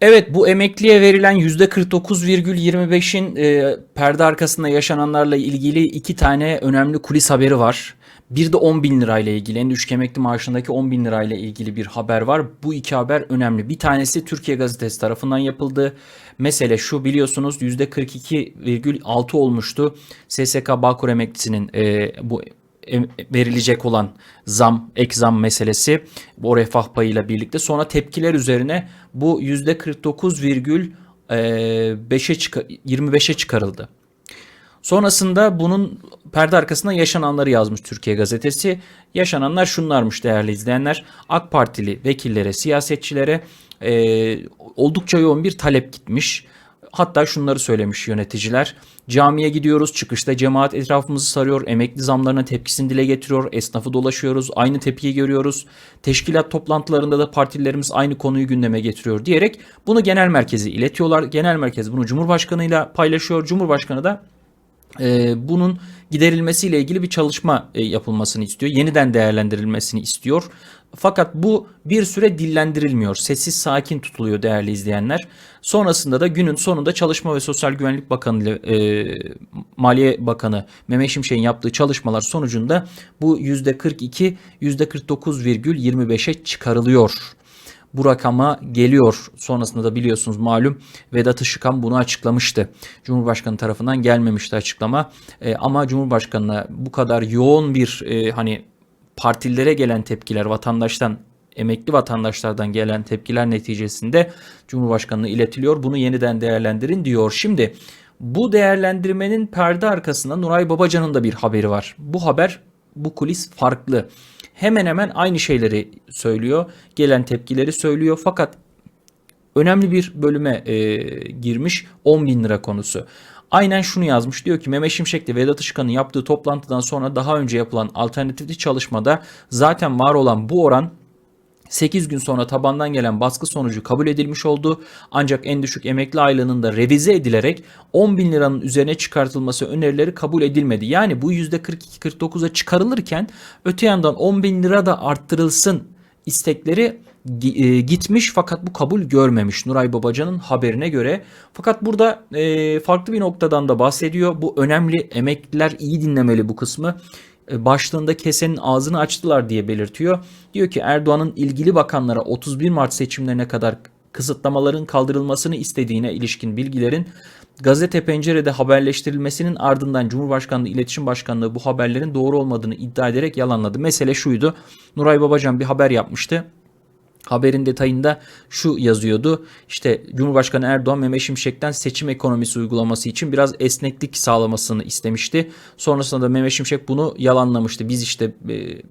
Evet bu emekliye verilen %49,25'in e, perde arkasında yaşananlarla ilgili iki tane önemli kulis haberi var. Bir de 10 bin lirayla ilgili en düşük emekli maaşındaki 10 bin lirayla ilgili bir haber var. Bu iki haber önemli. Bir tanesi Türkiye Gazetesi tarafından yapıldı. Mesele şu biliyorsunuz %42,6 olmuştu. SSK Bağkur emeklisinin e, bu verilecek olan zam, ek zam meselesi bu refah payıyla birlikte sonra tepkiler üzerine bu %49,5'e çıka- 25'e çıkarıldı. Sonrasında bunun perde arkasında yaşananları yazmış Türkiye Gazetesi. Yaşananlar şunlarmış değerli izleyenler. AK Partili vekillere, siyasetçilere e, oldukça yoğun bir talep gitmiş. Hatta şunları söylemiş yöneticiler. Camiye gidiyoruz, çıkışta cemaat etrafımızı sarıyor, emekli zamlarına tepkisini dile getiriyor, esnafı dolaşıyoruz, aynı tepkiyi görüyoruz. Teşkilat toplantılarında da partilerimiz aynı konuyu gündeme getiriyor diyerek bunu genel merkeze iletiyorlar. Genel merkez bunu Cumhurbaşkanıyla paylaşıyor. Cumhurbaşkanı da e, bunun giderilmesiyle ilgili bir çalışma e, yapılmasını istiyor. Yeniden değerlendirilmesini istiyor. Fakat bu bir süre dillendirilmiyor. Sessiz sakin tutuluyor değerli izleyenler. Sonrasında da günün sonunda Çalışma ve Sosyal Güvenlik Bakanı ile e, Maliye Bakanı Mehmet Şimşek'in yaptığı çalışmalar sonucunda bu %42 %49,25'e çıkarılıyor bu rakama geliyor. Sonrasında da biliyorsunuz malum Vedat Işıkhan bunu açıklamıştı. Cumhurbaşkanı tarafından gelmemişti açıklama. E, ama Cumhurbaşkanına bu kadar yoğun bir e, hani partilere gelen tepkiler vatandaştan emekli vatandaşlardan gelen tepkiler neticesinde Cumhurbaşkanı'na iletiliyor. Bunu yeniden değerlendirin diyor. Şimdi bu değerlendirmenin perde arkasında Nuray Babacan'ın da bir haberi var. Bu haber bu kulis farklı. Hemen hemen aynı şeyleri söylüyor. Gelen tepkileri söylüyor. Fakat önemli bir bölüme e, girmiş 10 bin lira konusu. Aynen şunu yazmış diyor ki Mehmet Şimşek ile Vedat Işıkhan'ın yaptığı toplantıdan sonra daha önce yapılan alternatifli çalışmada zaten var olan bu oran 8 gün sonra tabandan gelen baskı sonucu kabul edilmiş oldu. Ancak en düşük emekli aylığının da revize edilerek 10 bin liranın üzerine çıkartılması önerileri kabul edilmedi. Yani bu %42-49'a çıkarılırken öte yandan 10 bin lira da arttırılsın istekleri e, gitmiş fakat bu kabul görmemiş Nuray Babacan'ın haberine göre. Fakat burada e, farklı bir noktadan da bahsediyor. Bu önemli emekliler iyi dinlemeli bu kısmı başlığında kesenin ağzını açtılar diye belirtiyor. Diyor ki Erdoğan'ın ilgili bakanlara 31 Mart seçimlerine kadar kısıtlamaların kaldırılmasını istediğine ilişkin bilgilerin gazete pencerede haberleştirilmesinin ardından Cumhurbaşkanlığı İletişim Başkanlığı bu haberlerin doğru olmadığını iddia ederek yalanladı. Mesele şuydu. Nuray Babacan bir haber yapmıştı. Haberin detayında şu yazıyordu. İşte Cumhurbaşkanı Erdoğan Mehmet Şimşek'ten seçim ekonomisi uygulaması için biraz esneklik sağlamasını istemişti. Sonrasında da Mehmet Şimşek bunu yalanlamıştı. Biz işte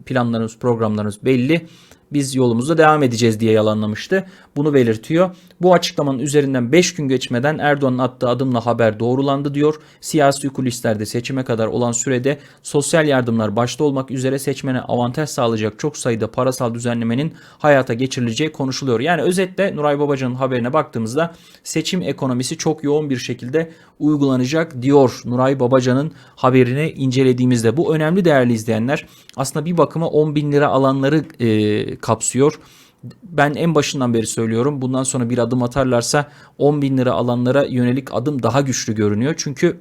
planlarımız, programlarımız belli. Biz yolumuza devam edeceğiz diye yalanlamıştı. Bunu belirtiyor. Bu açıklamanın üzerinden 5 gün geçmeden Erdoğan'ın attığı adımla haber doğrulandı diyor. Siyasi kulislerde seçime kadar olan sürede sosyal yardımlar başta olmak üzere seçmene avantaj sağlayacak çok sayıda parasal düzenlemenin hayata geçirileceği konuşuluyor. Yani özetle Nuray Babacan'ın haberine baktığımızda seçim ekonomisi çok yoğun bir şekilde uygulanacak diyor Nuray Babacan'ın haberini incelediğimizde. Bu önemli değerli izleyenler. Aslında bir bakıma 10 bin lira alanları e, kapsıyor. Ben en başından beri söylüyorum. Bundan sonra bir adım atarlarsa 10 bin lira alanlara yönelik adım daha güçlü görünüyor. Çünkü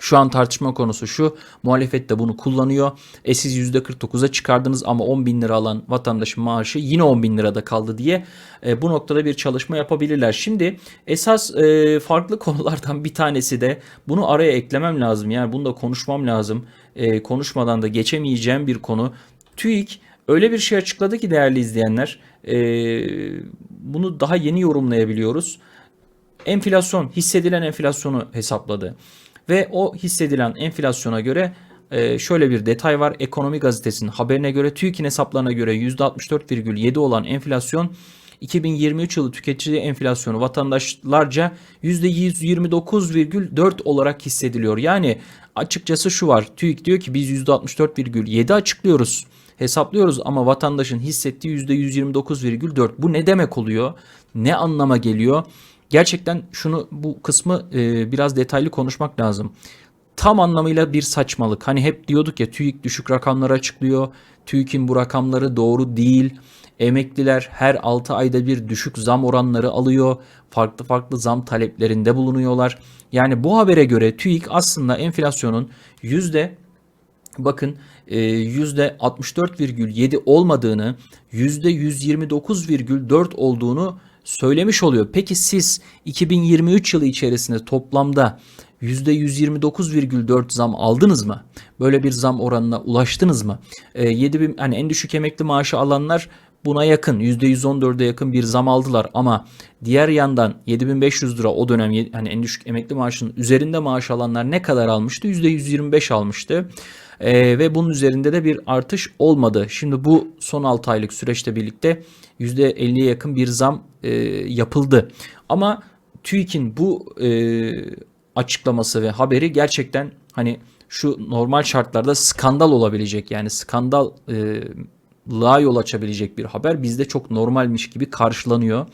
şu an tartışma konusu şu. Muhalefet de bunu kullanıyor. E siz %49'a çıkardınız ama 10 bin lira alan vatandaşın maaşı yine 10 bin lirada kaldı diye e, bu noktada bir çalışma yapabilirler. Şimdi esas e, farklı konulardan bir tanesi de bunu araya eklemem lazım. Yani bunu da konuşmam lazım. E, konuşmadan da geçemeyeceğim bir konu. TÜİK öyle bir şey açıkladı ki değerli izleyenler e, bunu daha yeni yorumlayabiliyoruz. Enflasyon hissedilen enflasyonu hesapladı. Ve o hissedilen enflasyona göre e, şöyle bir detay var. Ekonomi gazetesinin haberine göre TÜİK'in hesaplarına göre %64,7 olan enflasyon 2023 yılı tüketici enflasyonu vatandaşlarca %129,4 olarak hissediliyor. Yani açıkçası şu var. TÜİK diyor ki biz %64,7 açıklıyoruz. Hesaplıyoruz ama vatandaşın hissettiği %129,4. Bu ne demek oluyor? Ne anlama geliyor? Gerçekten şunu bu kısmı e, biraz detaylı konuşmak lazım. tam anlamıyla bir saçmalık. Hani hep diyorduk ya TÜİK düşük rakamları açıklıyor. TÜİK'in bu rakamları doğru değil. Emekliler her 6 ayda bir düşük zam oranları alıyor. Farklı farklı zam taleplerinde bulunuyorlar. Yani bu habere göre TÜİK aslında enflasyonun yüzde bakın %64,7 olmadığını yüzde 129,4 olduğunu söylemiş oluyor. Peki siz 2023 yılı içerisinde toplamda %129,4 zam aldınız mı? Böyle bir zam oranına ulaştınız mı? E, 7000 hani en düşük emekli maaşı alanlar buna yakın %114'e yakın bir zam aldılar ama diğer yandan 7500 lira o dönem hani en düşük emekli maaşının üzerinde maaş alanlar ne kadar almıştı? %125 almıştı. Ee, ve bunun üzerinde de bir artış olmadı. Şimdi bu son 6 aylık süreçte birlikte %50'ye yakın bir zam e, yapıldı. Ama TÜİK'in bu e, açıklaması ve haberi gerçekten hani şu normal şartlarda skandal olabilecek yani skandal e, lığa yol açabilecek bir haber bizde çok normalmiş gibi karşılanıyor.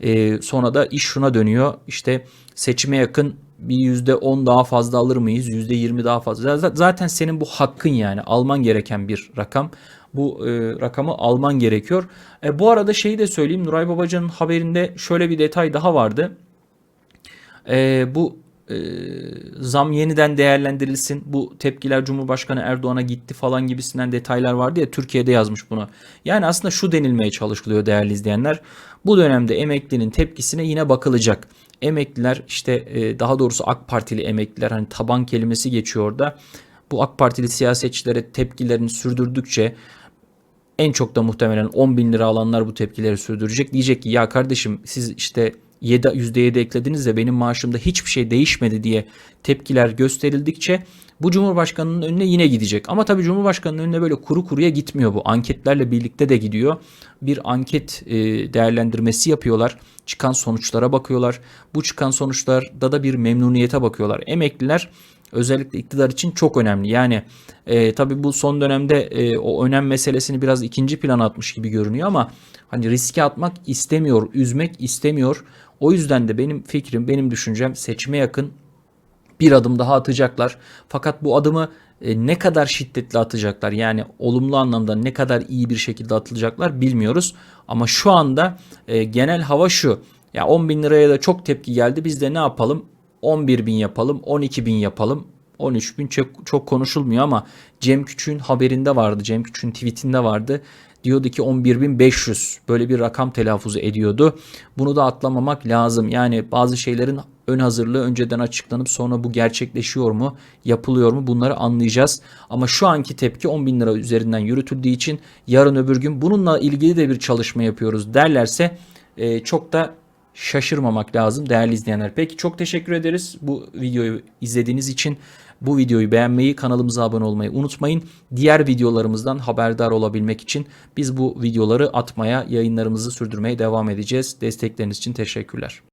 E, sonra da iş şuna dönüyor işte seçime yakın bir %10 daha fazla alır mıyız? %20 daha fazla. Zaten senin bu hakkın yani alman gereken bir rakam. Bu e, rakamı alman gerekiyor. E, bu arada şeyi de söyleyeyim. Nuray Babacan'ın haberinde şöyle bir detay daha vardı. E, bu e, zam yeniden değerlendirilsin. Bu tepkiler Cumhurbaşkanı Erdoğan'a gitti falan gibisinden detaylar vardı ya Türkiye'de yazmış bunu. Yani aslında şu denilmeye çalışılıyor değerli izleyenler. Bu dönemde emeklinin tepkisine yine bakılacak. Emekliler işte e, daha doğrusu AK Partili emekliler hani taban kelimesi geçiyor orada. Bu AK Partili siyasetçilere tepkilerini sürdürdükçe en çok da muhtemelen 10 bin lira alanlar bu tepkileri sürdürecek. Diyecek ki ya kardeşim siz işte 7, %7 eklediniz de benim maaşımda hiçbir şey değişmedi diye tepkiler gösterildikçe bu Cumhurbaşkanının önüne yine gidecek. Ama tabii Cumhurbaşkanının önüne böyle kuru kuruya gitmiyor bu. Anketlerle birlikte de gidiyor. Bir anket e, değerlendirmesi yapıyorlar. Çıkan sonuçlara bakıyorlar. Bu çıkan sonuçlarda da bir memnuniyete bakıyorlar. Emekliler özellikle iktidar için çok önemli. Yani e, tabii bu son dönemde e, o önem meselesini biraz ikinci plana atmış gibi görünüyor ama hani riske atmak istemiyor, üzmek istemiyor. O yüzden de benim fikrim, benim düşüncem seçime yakın bir adım daha atacaklar. Fakat bu adımı e, ne kadar şiddetli atacaklar yani olumlu anlamda ne kadar iyi bir şekilde atılacaklar bilmiyoruz. Ama şu anda e, genel hava şu. Ya 10 bin liraya da çok tepki geldi. Biz de ne yapalım? 11 bin yapalım, 12 bin yapalım. 13 bin çok, çok konuşulmuyor ama Cem Küçük'ün haberinde vardı. Cem Küçük'ün tweetinde vardı. Diyordu ki 11.500 böyle bir rakam telaffuzu ediyordu. Bunu da atlamamak lazım. Yani bazı şeylerin ön hazırlığı önceden açıklanıp sonra bu gerçekleşiyor mu, yapılıyor mu bunları anlayacağız. Ama şu anki tepki 10 bin lira üzerinden yürütüldüğü için yarın öbür gün bununla ilgili de bir çalışma yapıyoruz derlerse e, çok da şaşırmamak lazım değerli izleyenler. Peki çok teşekkür ederiz bu videoyu izlediğiniz için. Bu videoyu beğenmeyi, kanalımıza abone olmayı unutmayın. Diğer videolarımızdan haberdar olabilmek için biz bu videoları atmaya, yayınlarımızı sürdürmeye devam edeceğiz. Destekleriniz için teşekkürler.